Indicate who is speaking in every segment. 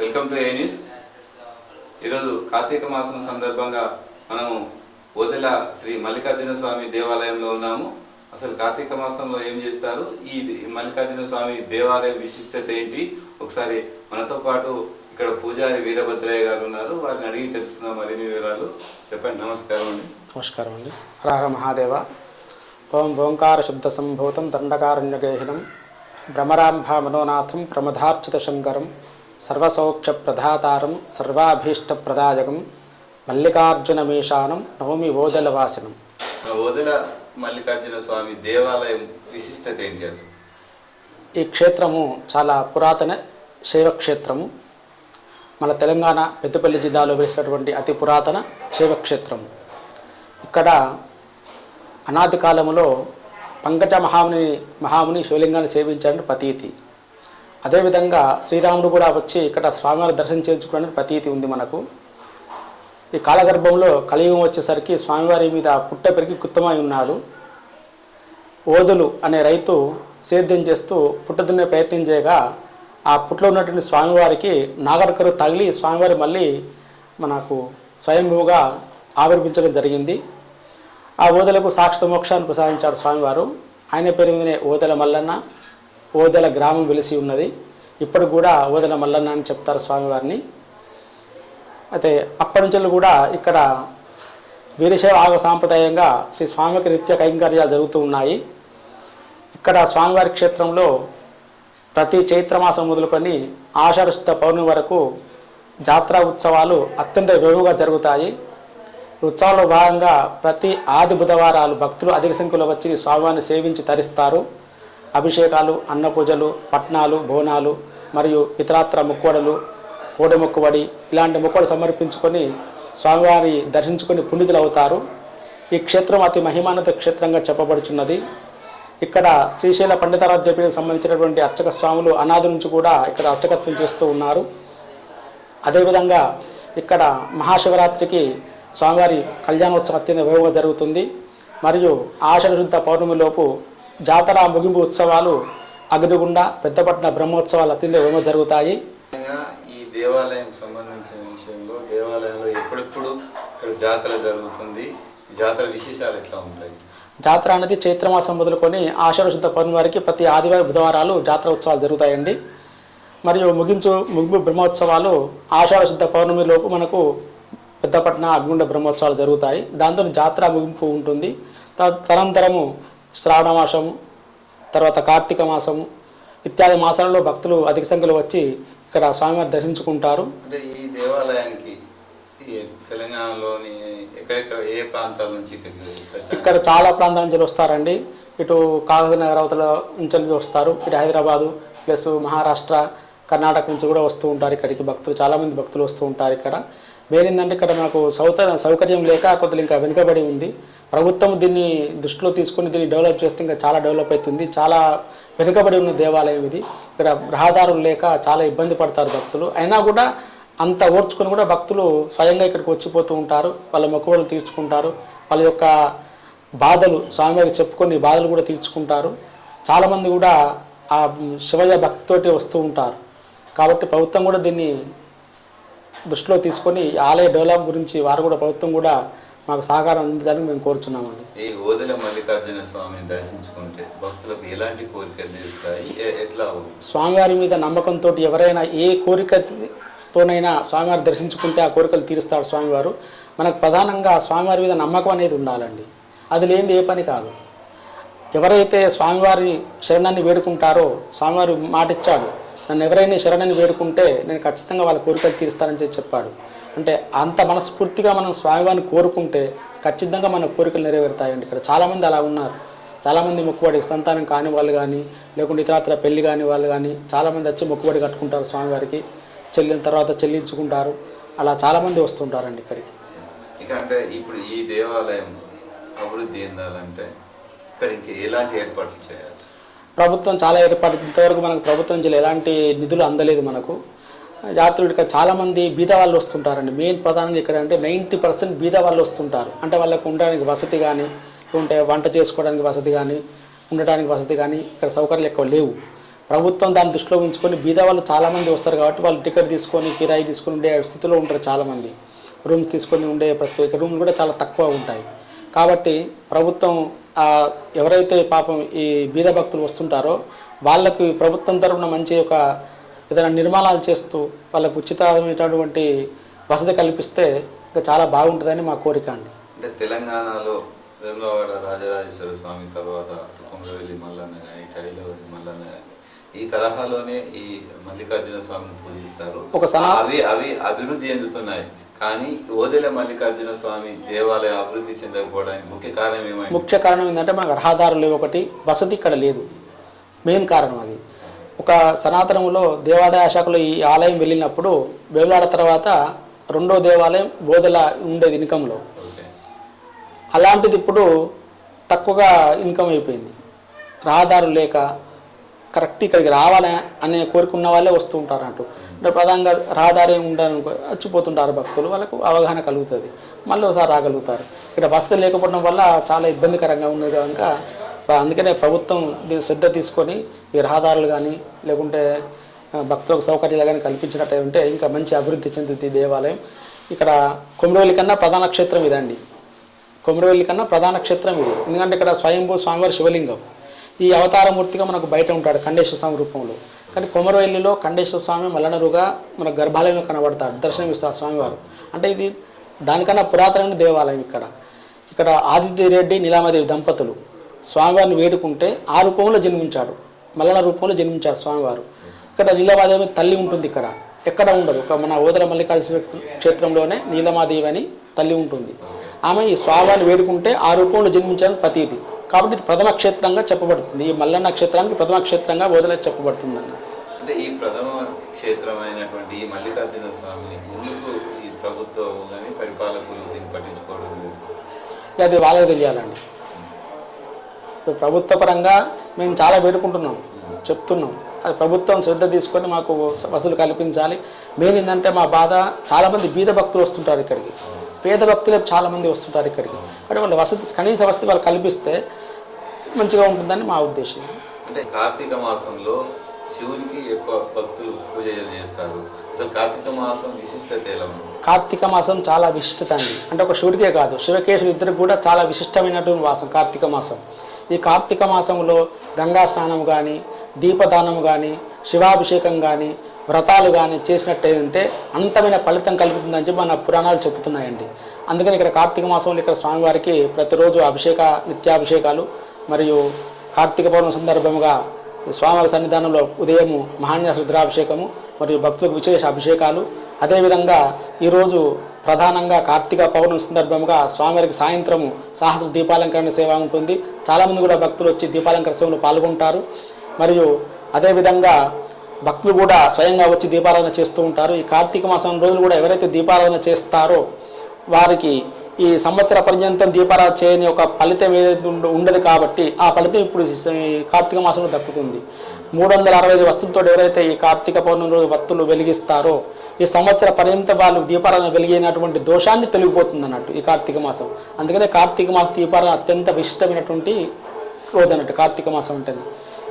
Speaker 1: Welcome to A news. ఈరోజు కార్తీక మాసం సందర్భంగా మనము ఓదెల శ్రీ మల్లికార్జున స్వామి దేవాలయంలో ఉన్నాము. అసలు కార్తీక మాసంలో ఏం చేస్తారు? ఈ మల్లికార్జున స్వామి దేవాలయం విశిష్టత ఏంటి? ఒకసారి మనతో పాటు ఇక్కడ పూజారి వీరభద్రయ్య గారు ఉన్నారు. వారిని అడిగి తెలుసుకుందాం మరిన్ని వివరాలు. చెప్పండి నమస్కారం అండి.
Speaker 2: నమస్కారం అండి. హర మహాదేవ. ఓం ఓంకార శబ్ద సంభూతం దండకారణ్యగేహినం భ్రమరాంభ మనోనాథం ప్రమదార్చిత శంకరం. సర్వసౌఖ్య ప్రదాతారం సర్వాభీష్ట ప్రదాయకం మల్లికార్జునమీశానం నవమి ఓదలవాసినం.
Speaker 1: మన ఓదెల మల్లికార్జున స్వామి దేవాలయం విశిష్టత ఏంటి
Speaker 2: ఈ క్షేత్రము చాలా పురాతన శైవ క్షేత్రము మన తెలంగాణ పెద్దపల్లి జిల్లాలో వేసినటువంటి అతి పురాతన శైవ క్షేత్రము ఇక్కడ అనాది కాలములో పంకజ మహాముని మహాముని శివలింగాన్ని సేవించాలని ప్రతీతి. అదేవిధంగా శ్రీరాముడు కూడా వచ్చి ఇక్కడ స్వామివారి దర్శనం చేయించుకోవడానికి ప్రతీతి ఉంది మనకు. ఈ కాలగర్భంలో కలియుగం వచ్చేసరికి స్వామివారి మీద పుట్ట పెరిగి కుత్తమై ఉన్నాడు. ఓదులు అనే రైతు సేద్యం చేస్తూ పుట్ట దున్నే ప్రయత్నం చేయగా ఆ పుట్టలో ఉన్నటువంటి స్వామివారికి నాగరకరు తగిలి స్వామివారి మళ్ళీ మనకు స్వయంభూగా ఆవిర్భించడం జరిగింది. ఆ ఓదలకు సాక్షిత మోక్షాన్ని ప్రసాదించాడు స్వామివారు. ఆయన పేరు మీదనే ఓదల మల్లన్న ఓదెల గ్రామం వెలిసి ఉన్నది. ఇప్పుడు కూడా ఓదెల మల్లన్న అని చెప్తారు స్వామివారిని. అయితే అప్పటి నుంచి కూడా ఇక్కడ వీరశైవ ఆగ సాంప్రదాయంగా శ్రీ స్వామికి నిత్య కైంకర్యాలు జరుగుతూ ఉన్నాయి. ఇక్కడ స్వామివారి క్షేత్రంలో ప్రతి చైత్రమాసం మొదలుకొని ఆషాఢశుద్ధ పౌర్ణమి వరకు జాతరా ఉత్సవాలు అత్యంత వేగంగా జరుగుతాయి. ఉత్సవాల్లో భాగంగా ప్రతి ఆది బుధవారాలు భక్తులు అధిక సంఖ్యలో వచ్చి స్వామివారిని సేవించి తరిస్తారు. అభిషేకాలు అన్నపూజలు పట్నాలు బోనాలు మరియు ఇతరత్ర ముక్కోడలు కోడి మొక్కుబడి ఇలాంటి మొక్కులు సమర్పించుకొని స్వామివారి దర్శించుకొని పుణ్యుతులు అవుతారు ఈ క్షేత్రం అతి మహిమాన్విత క్షేత్రంగా చెప్పబడుచున్నది. ఇక్కడ శ్రీశైల పండితారాధ్యపీఠకు సంబంధించినటువంటి అర్చక స్వాములు అనాది నుంచి కూడా ఇక్కడ అర్చకత్వం చేస్తూ ఉన్నారు. అదేవిధంగా ఇక్కడ మహాశివరాత్రికి స్వామివారి కళ్యాణోత్సవం అత్యంత వేగంగా జరుగుతుంది. మరియు ఆషాఢ శుద్ధ పౌర్ణమిలోపు జాతర ముగింపు ఉత్సవాలు అగ్నిగుండ పెద్దపట్న బ్రహ్మోత్సవాలు వేగంగా జరుగుతాయి.
Speaker 1: ఈ దేవాలయం సంబంధించిన విషయంలో దేవాలయంలో ఎప్పుడెప్పుడు ఇక్కడ జాతర జరుగుతుంది జాతర విశేషాలు ఎట్లా ఉంటాయి?
Speaker 2: జాతర అనేది చైత్రమాసం మొదలుకొని ఆషాఢ శుద్ధ పౌర్ణమి వారికి ప్రతి ఆదివారం బుధవారాలు జాతర ఉత్సవాలు జరుగుతాయండి. మరియు ముగించు ముగింపు బ్రహ్మోత్సవాలు ఆషాఢ శుద్ధ పౌర్ణమి లోపు మనకు పెద్దపట్న అగ్గుండ బ్రహ్మోత్సవాలు జరుగుతాయి. దాంతో జాతర ముగింపు ఉంటుంది. త- తదనంతరము శ్రావణ మాసము తర్వాత కార్తీక మాసము ఇత్యాది మాసాలలో భక్తులు అధిక సంఖ్యలో వచ్చి ఇక్కడ స్వామివారి దర్శించుకుంటారు.
Speaker 1: అంటే ఈ దేవాలయానికి ఈ తెలంగాణలోని ఎక్కడెక్కడ ఏ ప్రాంతాల నుంచి
Speaker 2: ఇక్కడ చాలా ప్రాంతాల నుంచి వస్తారండి. ఇటు కాగజ్ నగర్ అవతల నుంచి వస్తారు. ఇటు హైదరాబాదు ప్లస్ మహారాష్ట్ర కర్ణాటక నుంచి కూడా వస్తూ ఉంటారు ఇక్కడికి భక్తులు. చాలామంది భక్తులు వస్తూ ఉంటారు ఇక్కడ. వేరేందంటే ఇక్కడ మనకు సౌత సౌకర్యం లేక కొద్దిగా ఇంకా వెనుకబడి ఉంది. ప్రభుత్వం దీన్ని దృష్టిలో తీసుకొని దీన్ని డెవలప్ చేస్తే ఇంకా చాలా డెవలప్ అవుతుంది. చాలా వెనుకబడి ఉన్న దేవాలయం ఇది. ఇక్కడ రహదారులు లేక చాలా ఇబ్బంది పడతారు భక్తులు. అయినా కూడా అంత ఓర్చుకొని కూడా భక్తులు స్వయంగా ఇక్కడికి వచ్చిపోతూ ఉంటారు. వాళ్ళ మొక్కుబడులు తీర్చుకుంటారు. వాళ్ళ యొక్క బాధలు స్వామివారికి చెప్పుకొని బాధలు కూడా తీర్చుకుంటారు. చాలామంది కూడా ఆ శివయ్య భక్తితోటి వస్తూ ఉంటారు. కాబట్టి ప్రభుత్వం కూడా దీన్ని దృష్టిలో తీసుకొని ఆలయ డెవలప్ గురించి వారు కూడా ప్రభుత్వం కూడా మాకు సహకారం అందించాలని మేము కోరుచున్నామండి.
Speaker 1: ఈ ఓదెల మల్లికార్జున స్వామిని దర్శించుకుంటే భక్తులకు ఎలాంటి కోరికలు తీరుతాయి? ఎ- ఎట్లా
Speaker 2: స్వామివారి మీద నమ్మకంతో ఎవరైనా ఏ కోరికతోనైనా స్వామివారి దర్శించుకుంటే ఆ కోరికలు తీరుస్తాడు స్వామివారు. మనకు ప్రధానంగా స్వామివారి మీద నమ్మకం అనేది ఉండాలండి. అది లేనిది ఏ పని కాదు. ఎవరైతే స్వామివారి శరణాన్ని వేడుకుంటారో స్వామివారి మాట ఇచ్చాడు నన్ను ఎవరైనా శరణని వేడుకుంటే నేను ఖచ్చితంగా వాళ్ళ కోరికలు తీరుస్తానని చెప్పి చెప్పాడు. అంటే అంత మనస్ఫూర్తిగా మనం స్వామివారిని కోరుకుంటే ఖచ్చితంగా మన కోరికలు నెరవేరుతాయండి ఇక్కడ. చాలామంది అలా ఉన్నారు. చాలామంది మొక్కుబడి సంతానం కాని వాళ్ళు కానీ లేకుంటే ఇతరత్ర పెళ్ళి కాని వాళ్ళు కానీ చాలామంది వచ్చి మొక్కుబడి కట్టుకుంటారు స్వామివారికి. చెల్లిన తర్వాత చెల్లించుకుంటారు. అలా చాలామంది వస్తుంటారండి ఇక్కడికి.
Speaker 1: ఇక అంటే ఇప్పుడు ఈ దేవాలయం అభివృద్ధి చెందాలంటే ఇక్కడ ఎలాంటి ఏర్పాట్లు చేయాలి?
Speaker 2: ప్రభుత్వం చాలా ఏర్పాటు ఇంతవరకు మనకు ప్రభుత్వం నుంచి ఎలాంటి నిధులు అందలేదు మనకు. యాత్రికుడు ఇక్కడ చాలామంది బీద వాళ్ళు వస్తుంటారండి. మెయిన్ ప్రధానంగా ఇక్కడ అంటే నైంటీ పర్సెంట్ బీద వాళ్ళు వస్తుంటారు. అంటే వాళ్ళకు ఉండడానికి వసతి కానీ ఉంటే వంట చేసుకోవడానికి వసతి కానీ ఉండడానికి వసతి కానీ ఇక్కడ సౌకర్యాలు ఎక్కువ లేవు. ప్రభుత్వం దాన్ని దృష్టిలో ఉంచుకొని బీద వాళ్ళు చాలామంది వస్తారు కాబట్టి వాళ్ళు టికెట్ తీసుకొని కిరాయి తీసుకొని ఉండే స్థితిలో ఉంటారు చాలామంది. రూమ్స్ తీసుకొని ఉండే ప్రస్తుతం ఇక్కడ రూమ్లు కూడా చాలా తక్కువ ఉంటాయి. కాబట్టి ప్రభుత్వం ఎవరైతే పాపం ఈ బీద భక్తులు వస్తుంటారో వాళ్ళకు ప్రభుత్వం తరపున మంచి ఒక ఏదైనా నిర్మాణాలు చేస్తూ వాళ్ళకు ఉచితమైనటువంటి వసతి కల్పిస్తే ఇంకా చాలా బాగుంటుందని మా కోరిక అండి.
Speaker 1: అంటే తెలంగాణలో వేములవాడ రాజరాజేశ్వర స్వామి తర్వాత కొమరవెల్లి మల్లన్న కానీ కైలవల్లి మల్లన్న కానీ ఈ తరహాలోనే ఈ మల్లికార్జున స్వామిని పూజిస్తారు.
Speaker 2: ఒక సనా-
Speaker 1: అవి అవి అభివృద్ధి చెందుతున్నాయి. కానీ ఓదెల మల్లికార్జున స్వామి దేవాలయం అభివృద్ధి చెందకపోవడానికి ముఖ్య కారణం ఏమైంది?
Speaker 2: ముఖ్య కారణం ఏంటంటే మనకు రహదారులు లేవు ఒకటి వసతి ఇక్కడ లేదు. మెయిన్ కారణం అది. ఒక సనాతనంలో దేవాదాయ శాఖలో ఈ ఆలయం వెళ్ళినప్పుడు వేలాడ తర్వాత రెండో దేవాలయం బోధల ఉండేది ఇన్కంలో. అలాంటిది ఇప్పుడు తక్కువగా ఇన్కమ్ అయిపోయింది. రహదారులు లేక కరెక్ట్ ఇక్కడికి రావాలా అనే కోరిక ఉన్న వాళ్ళే వస్తూ ఉంటారు అంటూ అంటే ప్రధానంగా రహదారి ఉండాలనుకో వచ్చిపోతుంటారు భక్తులు వాళ్ళకు అవగాహన కలుగుతుంది. మళ్ళీ ఒకసారి రాగలుగుతారు. ఇక్కడ వసతి లేకపోవడం వల్ల చాలా ఇబ్బందికరంగా ఉన్నది కనుక అందుకనే ప్రభుత్వం దీని శ్రద్ధ తీసుకొని ఈ రహదారులు కానీ లేకుంటే భక్తులకు సౌకర్యాలు కానీ కల్పించినట్టే ఉంటే ఇంకా మంచి అభివృద్ధి చెందుతుంది దేవాలయం. ఇక్కడ కొమరవెల్లి కన్నా ప్రధాన క్షేత్రం ఇదండి. కొమరవెల్లి కన్నా ప్రధాన క్షేత్రం ఇది. ఎందుకంటే ఇక్కడ స్వయంభూ స్వామివారి శివలింగం. ఈ అవతారమూర్తిగా మనకు బయట ఉంటాడు ఖండేశ్వర స్వామి రూపంలో. కానీ కొమరవెల్లిలో ఖండేశ్వర స్వామి మల్లనరుగా మన గర్భాలయంలో కనబడతాడు దర్శనం స్వామివారు. అంటే ఇది దానికన్నా పురాతనమైన దేవాలయం ఇక్కడ. ఇక్కడ ఆదిత్య రెడ్డి నీలామదేవి దంపతులు స్వామివారిని వేడుకుంటే ఆ రూపంలో జన్మించాడు మల్లన రూపంలో జన్మించాడు స్వామివారు. ఇక్కడ నీలమాదేవి తల్లి ఉంటుంది ఇక్కడ. ఎక్కడ ఉండదు. ఒక మన ఓదర మల్లికార్జున క్షేత్రంలోనే నీలమాదేవి అని తల్లి ఉంటుంది. ఆమె ఈ స్వామివారిని వేడుకుంటే ఆ రూపంలో జన్మించాలని ప్రతీది కాబట్టి ఇది ప్రథమ క్షేత్రంగా చెప్పబడుతుంది. ఈ మల్లన్న క్షేత్రానికి ప్రథమ క్షేత్రంగా ఓదల చెప్పబడుతుంది అన్న
Speaker 1: అంటే ఈ ప్రథమ క్షేత్రమైనటువంటి ఈ మల్లికార్జున స్వామిని ఎందుకు ఈ ప్రభుత్వం కానీ పరిపాలకులు దీన్ని పట్టించుకోవడం
Speaker 2: అది వాళ్ళకి తెలియాలండి. ప్రభుత్వ పరంగా మేము చాలా వేడుకుంటున్నాం చెప్తున్నాం. అది ప్రభుత్వం శ్రద్ధ తీసుకొని మాకు వసతులు కల్పించాలి. మెయిన్ ఏంటంటే మా బాధ చాలామంది బీద భక్తులు వస్తుంటారు ఇక్కడికి. పేద భక్తులే చాలామంది వస్తుంటారు ఇక్కడికి. అంటే వాళ్ళ వసతి కనీస వసతి వాళ్ళు కల్పిస్తే మంచిగా ఉంటుందని మా ఉద్దేశం.
Speaker 1: అంటే కార్తీక మాసంలో శివునికి ఎక్కువ భక్తులు పూజలు చేస్తారు. అసలు కార్తీక మాసం విశిష్టత ఎలా
Speaker 2: కార్తీక మాసం చాలా విశిష్టత అండి. అంటే ఒక శివుడికే కాదు శివకేశుడు ఇద్దరికి కూడా చాలా విశిష్టమైనటువంటి మాసం కార్తీక మాసం. ఈ కార్తీక మాసంలో గంగా స్నానం కానీ దీపదానం కానీ శివాభిషేకం కానీ వ్రతాలు కానీ చేసినట్టయితే అనంతమైన ఫలితం కలుగుతుందని చెప్పి మన పురాణాలు చెబుతున్నాయండి. అందుకని ఇక్కడ కార్తీక మాసంలో ఇక్కడ స్వామివారికి ప్రతిరోజు అభిషేక నిత్యాభిషేకాలు మరియు కార్తీక పౌర్ణమి సందర్భంగా స్వామివారి సన్నిధానంలో ఉదయం మహాన్యాస రుద్రాభిషేకము మరియు భక్తులకు విశేష అభిషేకాలు. అదేవిధంగా ఈరోజు ప్రధానంగా కార్తీక పౌర్ణమి సందర్భంగా స్వామివారికి సాయంత్రము సహస్ర దీపాలంకరణ సేవ ఉంటుంది. చాలామంది కూడా భక్తులు వచ్చి దీపాలంకరణ సేవలో పాల్గొంటారు. మరియు అదేవిధంగా భక్తులు కూడా స్వయంగా వచ్చి దీపారాధన చేస్తూ ఉంటారు. ఈ కార్తీక మాసం రోజులు కూడా ఎవరైతే దీపారాధన చేస్తారో వారికి ఈ సంవత్సర పర్యంతం దీపారాధన చేయని ఒక ఫలితం ఏదైతే ఉండదు కాబట్టి ఆ ఫలితం ఇప్పుడు ఈ కార్తీక మాసంలో దక్కుతుంది. మూడు వందల అరవై ఐదు వత్తులతో ఎవరైతే ఈ కార్తీక పౌర్ణమి రోజు వత్తులు వెలిగిస్తారో ఈ సంవత్సర పర్యంతం వాళ్ళు దీపారాధన వెలిగినటువంటి దోషాన్ని తొలగిపోతుంది అన్నట్టు ఈ కార్తీక మాసం. అందుకనే కార్తీక మాసం దీపారాధన అత్యంత విశిష్టమైనటువంటి రోజు అన్నట్టు కార్తీక మాసం ఉంటుంది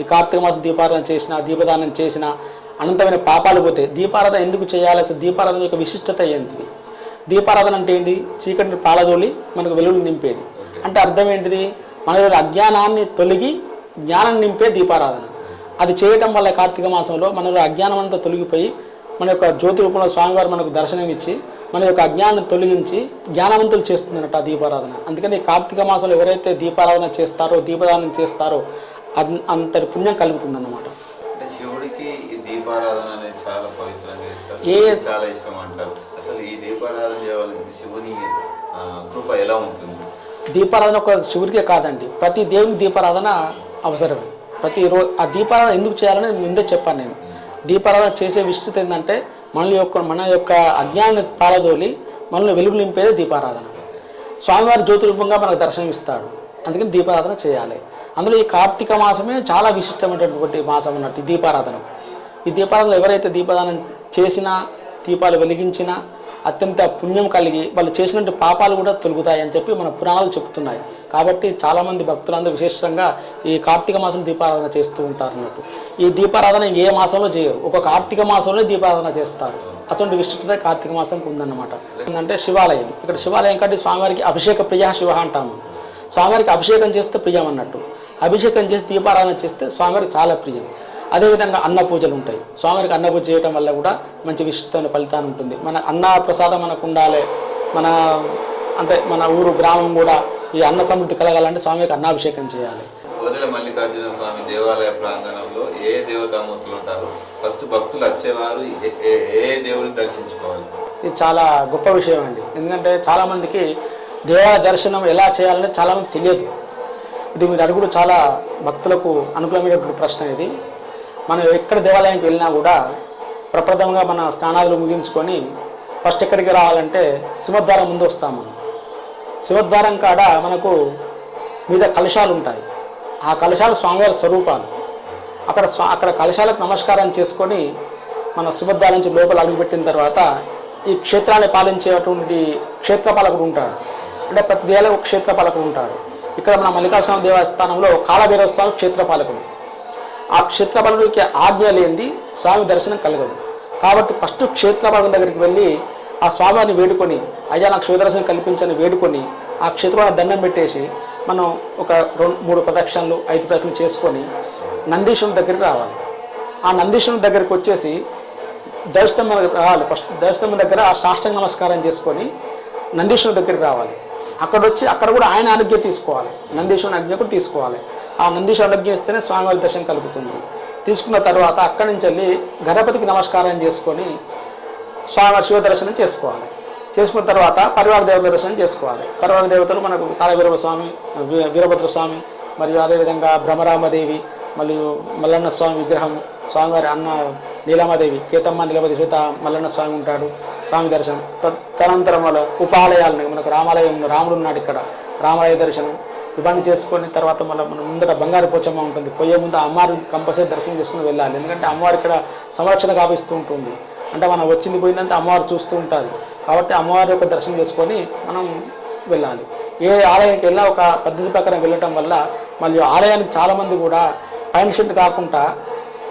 Speaker 2: ఈ కార్తీక మాసం దీపారాధన చేసిన దీపదానం చేసిన అనంతమైన పాపాలు పోతాయి దీపారాధన ఎందుకు చేయాలి? అసలు దీపారాధన యొక్క విశిష్టత ఏంటిది? దీపారాధన అంటే ఏంటి? చీకటిని పాలదోలి మనకు వెలుగులు నింపేది. అంటే అర్థం ఏంటిది? మన యొక్క అజ్ఞానాన్ని తొలగి జ్ఞానం నింపే దీపారాధన. అది చేయటం వల్ల కార్తీక మాసంలో మనలో అజ్ఞానం అంతా తొలగిపోయి మన యొక్క జ్యోతి రూపంలో స్వామివారు మనకు దర్శనం ఇచ్చి మన యొక్క అజ్ఞానాన్ని తొలగించి జ్ఞానవంతులు చేస్తుందన్నట్టు ఆ దీపారాధన. అందుకని కార్తీక మాసంలో ఎవరైతే దీపారాధన చేస్తారో దీపదానం చేస్తారో అంతటి పుణ్యం కలుగుతుందన్నమాట.
Speaker 1: అంటే శివుడికి దీపారాధన అనేది చాలా పవిత్రంగా చేస్తారు.
Speaker 2: ఏ-
Speaker 1: చాలా ఇష్టం అంటారు. అసలు ఈ దీపారాధన చేయాలి శివుని ఆ, కృప ఎలా ఉంటుంది?
Speaker 2: దీపారాధన ఒక శివుడికే కాదండి. ప్రతి దేవునికి దీపారాధన అవసరమే. ప్రతి రోజు ఆ దీపారాధన ఎందుకు చేయాలని ముందే చెప్పాను నేను. దీపారాధన చేసే విస్తృతి ఏంటంటే మన యొక్క మన యొక్క అజ్ఞానాన్ని పాలదోలి మనల్ని వెలుగు నింపేదే దీపారాధన. స్వామివారి జ్యోతి రూపంగా మనకు దర్శనం ఇస్తాడు అందుకని దీపారాధన చేయాలి. అందులో ఈ కార్తీక మాసమే చాలా విశిష్టమైనటువంటి మాసం అన్నట్టు ఈ దీపారాధన. ఈ దీపారాధన ఎవరైతే దీపదానం చేసినా దీపాలు వెలిగించినా అత్యంత పుణ్యం కలిగి వాళ్ళు చేసినట్టు పాపాలు కూడా తొలుగుతాయి అని చెప్పి మన పురాణాలు చెబుతున్నాయి కాబట్టి చాలామంది భక్తులందరూ విశేషంగా ఈ కార్తీక మాసం దీపారాధన చేస్తూ ఉంటారు అన్నట్టు. ఈ దీపారాధన ఏ మాసంలో చేయరు. ఒక కార్తీక మాసంలో దీపారాధన చేస్తారు. అటువంటి విశిష్టత కార్తీక మాసంకి ఉందన్నమాట. ఏంటంటే శివాలయం. ఇక్కడ శివాలయం కంటే స్వామివారికి అభిషేక ప్రియ శివ అంటాము. స్వామివారికి అభిషేకం చేస్తే ప్రియం అన్నట్టు. అభిషేకం చేసి దీపారాధన చేస్తే స్వామివారికి చాలా ప్రియం. అదేవిధంగా అన్న పూజలు ఉంటాయి. స్వామివారికి అన్న పూజ చేయడం వల్ల కూడా మంచి విశిష్టమైన ఫలితాన్ని ఉంటుంది. మన అన్న ప్రసాదం మనకు ఉండాలి. మన అంటే మన ఊరు గ్రామం కూడా ఈ అన్న సమృద్ధి కలగాలంటే స్వామివారికి అన్నాభిషేకం చేయాలి.
Speaker 1: వదిల మల్లికార్జున స్వామి దేవాలయ ప్రాంగణంలో ఏ దేవతామూర్తులు ఉంటారు? ఫస్ట్ భక్తులు వచ్చేవారు ఏ- ఏ- ఏ దేవుని దర్శించుకోవాలి?
Speaker 2: ఇది చాలా గొప్ప విషయం అండి. ఎందుకంటే చాలామందికి దేవాలయ దర్శనం ఎలా చేయాలని చాలామంది తెలియదు. ఇది మీరు అడుగుడు చాలా భక్తులకు అనుకూలమైనటువంటి ప్రశ్న ఇది. మనం ఎక్కడ దేవాలయానికి వెళ్ళినా కూడా ప్రప్రథమంగా మన స్నానాలు ముగించుకొని ఫస్ట్ ఎక్కడికి రావాలంటే శివద్వారం ముందు వస్తాం మనం. కాడ మనకు మీద కలశాలు ఉంటాయి. ఆ కలశాలు స్వామివారి స్వరూపాలు. అక్కడ స్వా అక్కడ కలశాలకు నమస్కారం చేసుకొని మన శివద్వారం నుంచి లోపల అడుగుపెట్టిన తర్వాత ఈ క్షేత్రాన్ని పాలించేటువంటి క్షేత్రపాలకుడు ఉంటాడు. అంటే ప్రతి దేవాలయం ఒక క్షేత్రపాలకుడు ఉంటాడు. ఇక్కడ మన మల్లికార్జున దేవస్థానంలో కాళభైరవ స్వామి క్షేత్రపాలకుడు. ఆ క్షేత్రపాలకుడికి ఆజ్ఞ లేనిది స్వామి దర్శనం కలగదు. కాబట్టి ఫస్ట్ క్షేత్రపాలకుని దగ్గరికి వెళ్ళి ఆ స్వామిని వేడుకొని అయ్యా నాకు శివదర్శనం కల్పించని వేడుకొని ఆ క్షేత్రపాల దండం పెట్టేసి మనం ఒక రెండు మూడు ప్రదక్షిణలు ఐదు ప్రదక్షిణలు చేసుకొని నందీశ్వరం దగ్గరికి రావాలి. ఆ నందీశ్వరం దగ్గరికి వచ్చేసి దర్శనం రావాలి. ఫస్ట్ దర్శనం దగ్గర ఆ సాష్టంగ నమస్కారం చేసుకొని నందీశ్వరం దగ్గరికి రావాలి. అక్కడ వచ్చి అక్కడ కూడా ఆయన అనుజ్ఞ తీసుకోవాలి. నందీశ్వరుని అనుజ్ఞ కూడా తీసుకోవాలి. ఆ నందీశ్వర అనుజ్ఞ ఇస్తేనే స్వామివారి దర్శనం కలుగుతుంది. తీసుకున్న తర్వాత అక్కడి నుంచి వెళ్ళి గణపతికి నమస్కారం చేసుకొని స్వామివారి శివ దర్శనం చేసుకోవాలి. చేసుకున్న తర్వాత పరివార దేవత దర్శనం చేసుకోవాలి. పరివార దేవతలు మనకు కాలవీరభ స్వామి వీ- వీరభద్ర స్వామి మరియు అదేవిధంగా భ్రమరామదేవి మరియు మల్లన్న స్వామి విగ్రహం స్వామివారి అన్న నీలమాదేవి కేతమ్మ నీలమది సీత మల్లన్న స్వామి ఉంటాడు స్వామి దర్శనం. తదనంతరం వాళ్ళ ఉపాలయాలు మనకు రామాలయం రాముడు ఉన్నాడు ఇక్కడ. రామాలయ దర్శనం. ఇవన్నీ చేసుకొని తర్వాత మళ్ళీ మనం ముందర బంగారు పోచమ్మ ఉంటుంది. పోయే ముందు అమ్మవారి కంపల్సరీ దర్శనం చేసుకుని వెళ్ళాలి. ఎందుకంటే అమ్మవారి ఇక్కడ సంరక్షణ కావిస్తూ ఉంటుంది. అంటే మనం వచ్చింది పోయిందంటే అమ్మవారు చూస్తూ ఉంటుంది కాబట్టి అమ్మవారి యొక్క దర్శనం చేసుకొని మనం వెళ్ళాలి. ఏ ఆలయానికి వెళ్ళినా ఒక పద్ధతి ప్రకారం వెళ్ళటం వల్ల మళ్ళీ ఆలయానికి చాలామంది కూడా పైన షర్ట్ కాకుండా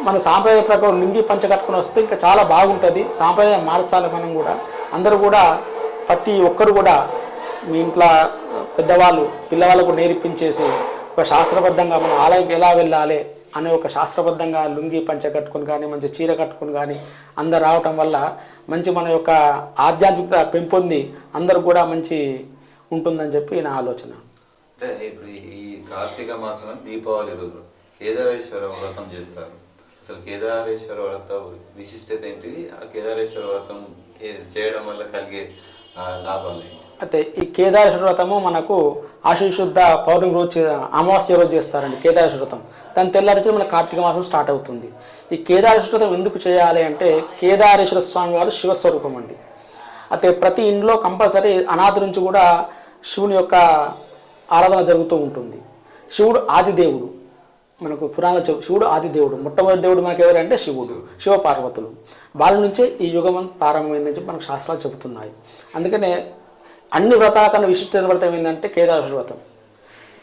Speaker 2: మన సాంప్రదాయ ప్రకారం లింగి పంచ కట్టుకుని వస్తే ఇంకా చాలా బాగుంటుంది. సాంప్రదాయం మార్చాలి మనం కూడా. అందరూ కూడా ప్రతి ఒక్కరు కూడా మీ ఇంట్లో పెద్దవాళ్ళు పిల్లవాళ్ళకు నేర్పించేసి ఒక శాస్త్రబద్ధంగా మనం ఆలయంకి ఎలా వెళ్ళాలి అనే ఒక శాస్త్రబద్ధంగా లుంగి పంచ కట్టుకొని కానీ మంచి చీర కట్టుకొని కానీ అందరు రావటం వల్ల మంచి మన యొక్క ఆధ్యాత్మికత పెంపొంది అందరు కూడా మంచి ఉంటుందని చెప్పి నా ఆలోచన.
Speaker 1: అంటే ఇప్పుడు ఈ- కార్తీక మాసం దీపావళి రోజు కేదారేశ్వర వ్రతం చేస్తారు. అసలు కేదారేశ్వర వ్రతం విశిష్టత ఏంటిది ఆ కేదారేశ్వర వ్రతం చేయడం వల్ల కలిగే లాభాలు ఏంటి?
Speaker 2: అయితే ఈ కేదారేశ్వర వ్రతము మనకు ఆశీశుద్ధ పౌర్ణమి రోజు అమావాస్య రోజు చేస్తారండి కేదారేశ్వర వ్రతం. దాని తెల్లారి మన కార్తీక మాసం స్టార్ట్ అవుతుంది. ఈ కేదారేశ్వర వ్రతం ఎందుకు చేయాలి అంటే కేదారేశ్వర స్వామి వారు శివస్వరూపం అండి. అయితే ప్రతి ఇంట్లో కంపల్సరీ అనాథ నుంచి కూడా శివుని యొక్క ఆరాధన జరుగుతూ ఉంటుంది. శివుడు ఆదిదేవుడు. మనకు పురాణ శివుడు ఆది దేవుడు. మొట్టమొదటి దేవుడు మనకు ఎవరంటే శివుడు శివ పార్వతులు వాళ్ళ నుంచే ఈ యుగం ప్రారంభమైందని చెప్పి మనకు శాస్త్రాలు చెబుతున్నాయి. అందుకనే అన్ని వ్రతాల కన్నా విశిష్ట వ్రతం ఏంటంటే కేదారేశ్వర వ్రతం.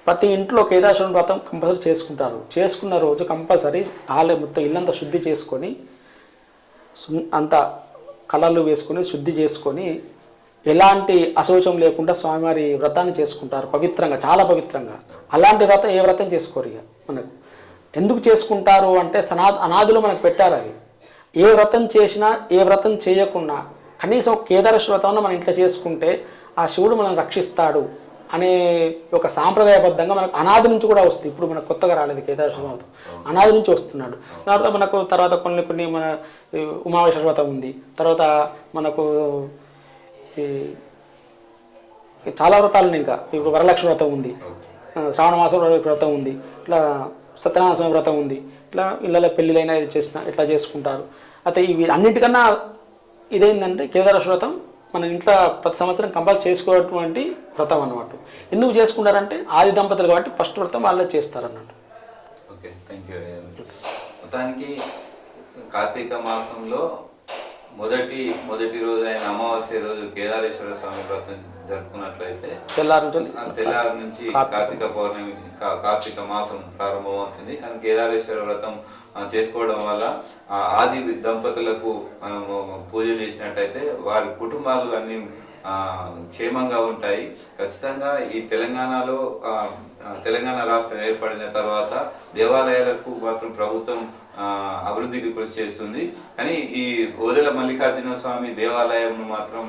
Speaker 2: ప్రతి ఇంట్లో కేదారేశ్వర వ్రతం కంపల్సరీ చేసుకుంటారు. చేసుకున్న రోజు కంపల్సరీ ఆలయం మొత్తం ఇల్లంతా శుద్ధి చేసుకొని అంత కలర్లు వేసుకొని శుద్ధి చేసుకొని ఎలాంటి అశోచం లేకుండా స్వామివారి వ్రతాన్ని చేసుకుంటారు పవిత్రంగా చాలా పవిత్రంగా. అలాంటి వ్రతం ఏ వ్రతం చేసుకోరు ఇక మనకు. ఎందుకు చేసుకుంటారు అంటే సనా అనాదిలో మనకు పెట్టారు అది. ఏ వ్రతం చేసినా ఏ వ్రతం చేయకున్నా కనీసం కేదారేశ్వర వ్రతం మన ఇంట్లో చేసుకుంటే ఆ శివుడు మనం రక్షిస్తాడు అనే ఒక సాంప్రదాయబద్ధంగా మనకు అనాది నుంచి కూడా వస్తుంది. ఇప్పుడు మనకు కొత్తగా రాలేదు కేదారేశ్వర వ్రతం. అనాది నుంచి వస్తున్నాడు. తర్వాత మనకు తర్వాత కొన్ని కొన్ని మన ఉమావేశ్వర వ్రతం ఉంది. తర్వాత మనకు చాలా వ్రతాలు ఇంకా. ఇప్పుడు వరలక్ష్మి వ్రతం ఉంది. శ్రావణ మాసం వ్రతం ఉంది. ఇట్లా సత్యనారాయణ స్వామి వ్రతం ఉంది. ఇట్లా ఇళ్ళలో పెళ్ళిళ్ళైనా ఇది చేసిన ఇట్లా చేసుకుంటారు. అయితే ఇవి అన్నిటికన్నా ఇదేంటంటే కేదారేశ్వర వ్రతం మన ఇంట్లో ప్రతి సంవత్సరం కంపల్ చేసుకోవటువంటి వ్రతం అన్నమాట. ఎందుకు చేసుకుంటారంటే ఆది దంపతులు కాబట్టి ఫస్ట్ వ్రతం వాళ్ళే చేస్తారన్నట్టు
Speaker 1: ఓకే థ్యాంక్ యూ మొత్తానికి కార్తీక మాసంలో మొదటి మొదటి రోజు అయిన అమావాస్య రోజు కేదారేశ్వర స్వామి వ్రతం జరుపుకున్నట్లయితే
Speaker 2: తెల్లారి నుంచి
Speaker 1: తెల్లారి నుంచి కార్తీక పౌర్ణమి కార్తీక మాసం ప్రారంభమవుతుంది. కానీ కేదారేశ్వర వ్రతం చేసుకోవడం వల్ల ఆ ఆది దంపతులకు మనము పూజ చేసినట్టయితే వారి కుటుంబాలు అన్ని ఆ, క్షేమంగా ఉంటాయి. ఖచ్చితంగా ఈ తెలంగాణలో తెలంగాణ రాష్ట్రం ఏర్పడిన తర్వాత దేవాలయాలకు మాత్రం ప్రభుత్వం అభివృద్ధికి కృషి చేస్తుంది. కానీ ఈ ఓదెల మల్లికార్జున స్వామి దేవాలయంను మాత్రం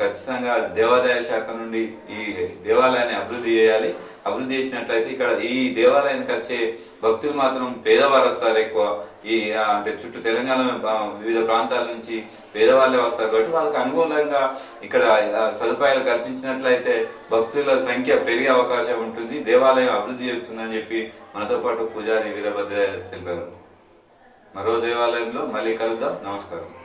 Speaker 1: ఖచ్చితంగా దేవాదాయ శాఖ నుండి ఈ దేవాలయాన్ని అభివృద్ధి చేయాలి. అభివృద్ధి చేసినట్లయితే ఇక్కడ ఈ దేవాలయానికి వచ్చే భక్తులు మాత్రం పేదవారు వస్తారు ఎక్కువ. ఈ అంటే చుట్టూ తెలంగాణ వివిధ ప్రాంతాల నుంచి పేదవాళ్ళే వస్తారు. కాబట్టి వాళ్ళకి అనుకూలంగా ఇక్కడ సదుపాయాలు కల్పించినట్లయితే భక్తుల సంఖ్య పెరిగే అవకాశం ఉంటుంది. దేవాలయం అభివృద్ధి చేస్తుందని చెప్పి మనతో పాటు పూజారి వీరభద్ర తెలిపారు. మరో దేవాలయంలో మళ్ళీ కలుద్దాం. నమస్కారం.